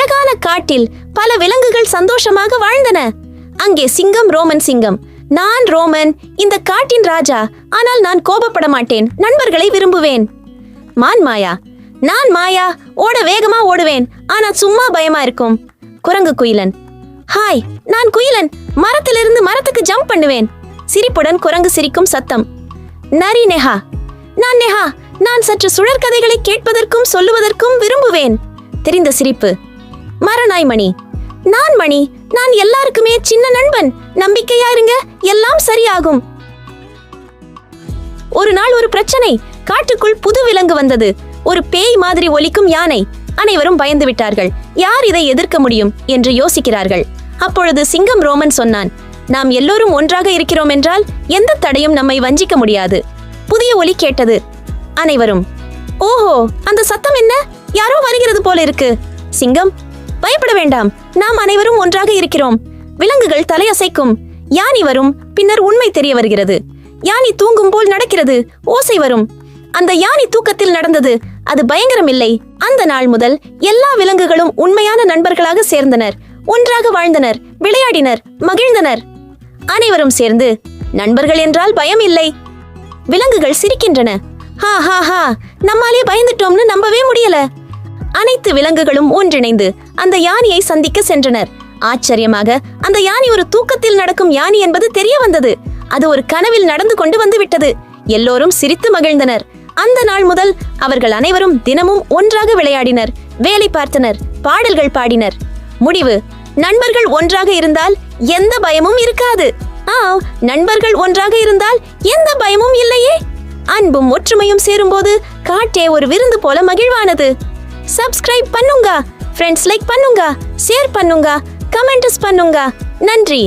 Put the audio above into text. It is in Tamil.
அழகான காட்டில் பல விலங்குகள் சந்தோஷமாக வாழ்ந்தன. அங்கே சிங்கம் ரோமன் சிங்கம். நான் ரோமன் இந்த காட்டின் ராஜா. ஆனால் நான் கோபப்பட மாட்டேன். நண்பர்களை விரும்புவேன். மான் மாயா. நான் மாயா ஓட வேகமா ஓடுவேன். ஆனா சும்மா பயமா இருக்கும். குரங்கு குயிலன். ஹாய் நான் குயிலன். மரத்திலிருந்து மரத்துக்கு ஜம்ப் பண்ணுவேன். சிரிப்புடன் குரங்கு சிரிக்கும் சத்தம். நரி நெஹா. நான் நெஹா. நான் சற்று சுழற்கதைகளை கேட்பதற்கும் சொல்லுவதற்கும் விரும்புவேன். தெரிந்த சிரிப்பு. மரநாய் மணி. நான் மணி நான் எல்லாருக்குமே சின்ன நண்பன். நம்பிக்கையா இருங்க எல்லாம் சரியாகும். ஒரு நாள் ஒரு பிரச்சனை. காட்டுக்குள் புது விலங்கு வந்தது. ஒரு பேய் மாதிரி ஒலிக்கும் யானை. அனைவரும் பயந்து விட்டார்கள். யார் இதை எதிர்க்க முடியும் என்று யோசிக்கிறார்கள். அப்பொழுது சிங்கம் ரோமன் சொன்னான் நாம் எல்லோரும் ஒன்றாக இருக்கிறோம் என்றால் எந்த தடையும் நம்மை வஞ்சிக்க முடியாது. புதிய ஒலி கேட்டது அனைவரும். ஓஹோ அந்த சத்தம் என்ன? யாரோ வருகிறது போல இருக்கு. சிங்கம் பயப்பட வேண்டாம். நாம் அனைவரும் ஒன்றாக இருக்கிறோம். விலங்குகள் தலையசைக்கும். யானி வரும் பின்னர் உண்மை தெரிய வருகிறது. யானி தூங்கும் போல் நடக்கிறது ஓசை வரும். அந்த யானி தூக்கத்தில் நடந்தது அது பயங்கரம் இல்லை அந்த நாள் முதல் எல்லா விலங்குகளும் உண்மையான நண்பர்களாக சேர்ந்தனர். ஒன்றாக வாழ்ந்தனர் விளையாடினர் மகிழ்ந்தனர். அனைவரும் சேர்ந்து நண்பர்கள் என்றால் பயம் இல்லை விலங்குகள் சிரிக்கின்றன. ஹா ஹா ஹா நம்மாலே பயந்துட்டோம்னு நம்பவே முடியல. அனைத்து விலங்குகளும் ஒன்றிணைந்து அந்த யானியை சந்திக்க சென்றனர். ஆச்சரியமாக அந்த யானி ஒரு தூக்கத்தில் நடக்கும் யானி என்பது தெரிய வந்தது. அது ஒரு கனவில் நடந்து கொண்டு வந்து விட்டது. எல்லோரும் சிரித்து மகிழ்ந்தனர். அந்த நாள் முதல் அவர்கள் அனைவரும் தினமும் ஒன்றாக விளையாடினர். வேலை பார்த்தனர். பாடல்கள் பாடினர். முடிவு நண்பர்கள் ஒன்றாக இருந்தால் எந்த பயமும் இருக்காது. ஆ நண்பர்கள் ஒன்றாக இருந்தால் எந்த பயமும் இல்லையே. அன்பும் ஒற்றுமையும் சேரும்போது காட்டே ஒரு விருந்து போல மகிழ்வானது. சப்ஸ்கிரைப் பண்ணுங்க. ஃப்ரெண்ட்ஸ் லைக் பண்ணுங்க. ஷேர் பண்ணுங்க. கமெண்ட்ஸ் பண்ணுங்க. நன்றி.